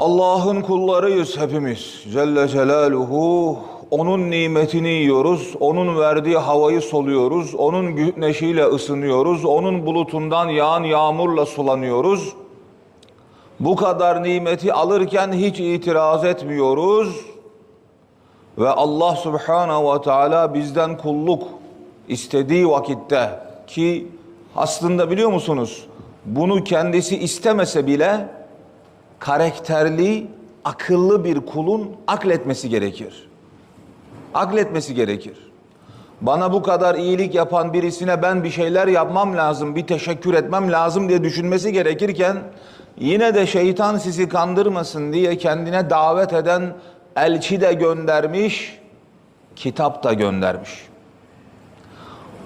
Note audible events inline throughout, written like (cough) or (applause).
Allah'ın kullarıyız hepimiz. Celle Celaluhu. Onun nimetini yiyoruz, onun verdiği havayı soluyoruz, onun güneşiyle ısınıyoruz, onun bulutundan yağan yağmurla sulanıyoruz. Bu kadar nimeti alırken hiç itiraz etmiyoruz. Ve Allah Subhanahu ve Teala bizden kulluk istediği vakitte ki aslında biliyor musunuz? Bunu kendisi istemese bile karakterli, akıllı bir kulun akletmesi gerekir. Akletmesi gerekir. Bana bu kadar iyilik yapan birisine ben bir şeyler yapmam lazım, bir teşekkür etmem lazım diye düşünmesi gerekirken yine de şeytan sizi kandırmasın diye kendine davet eden elçi de göndermiş, kitap da göndermiş.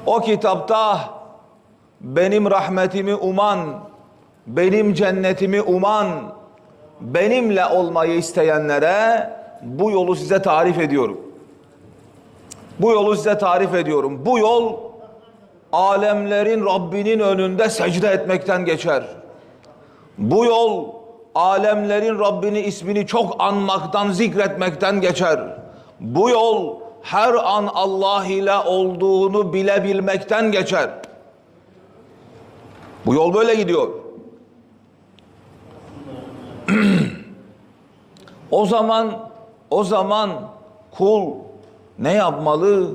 O kitapta benim rahmetimi uman, benim cennetimi uman, benimle olmayı isteyenlere bu yolu size tarif ediyorum. Bu yolu size tarif ediyorum. Bu yol alemlerin Rabbinin önünde secde etmekten geçer. Bu yol alemlerin Rabbini ismini çok anmaktan, zikretmekten geçer. Bu yol her an Allah ile olduğunu bilebilmekten geçer. Bu yol böyle gidiyor. O zaman o zaman kul ne yapmalı?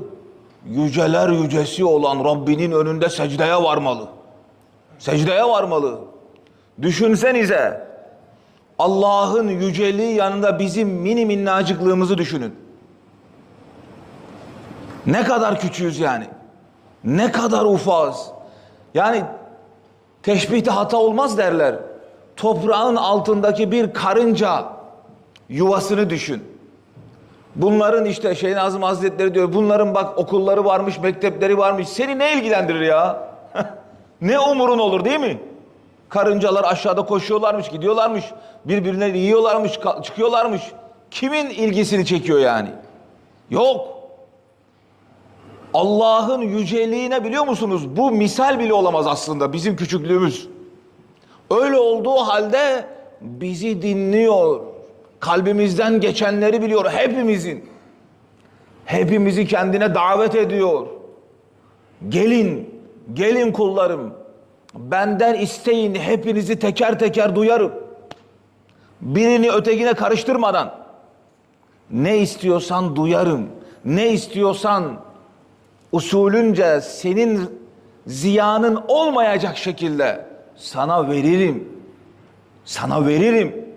Yüceler yücesi olan Rabbinin önünde secdeye varmalı. Secdeye varmalı. Düşünsenize Allah'ın yüceliği yanında bizim mini minnacıklığımızı düşünün. Ne kadar küçüğüz yani. Ne kadar ufaz. Yani teşbihte hata olmaz derler. Toprağın altındaki bir karınca yuvasını düşün. Bunların işte Şeyh Nazım Hazretleri diyor bunların bak okulları varmış, mektepleri varmış. Seni ne ilgilendirir ya? (laughs) ne umurun olur değil mi? Karıncalar aşağıda koşuyorlarmış, gidiyorlarmış. Birbirine yiyorlarmış, çıkıyorlarmış. Kimin ilgisini çekiyor yani? Yok. Allah'ın yüceliğine biliyor musunuz? Bu misal bile olamaz aslında bizim küçüklüğümüz. Öyle olduğu halde bizi dinliyor. Kalbimizden geçenleri biliyor hepimizin. Hepimizi kendine davet ediyor. Gelin, gelin kullarım. Benden isteyin hepinizi teker teker duyarım. Birini ötekine karıştırmadan. Ne istiyorsan duyarım. Ne istiyorsan usulünce senin ziyanın olmayacak şekilde sana veririm. Sana veririm.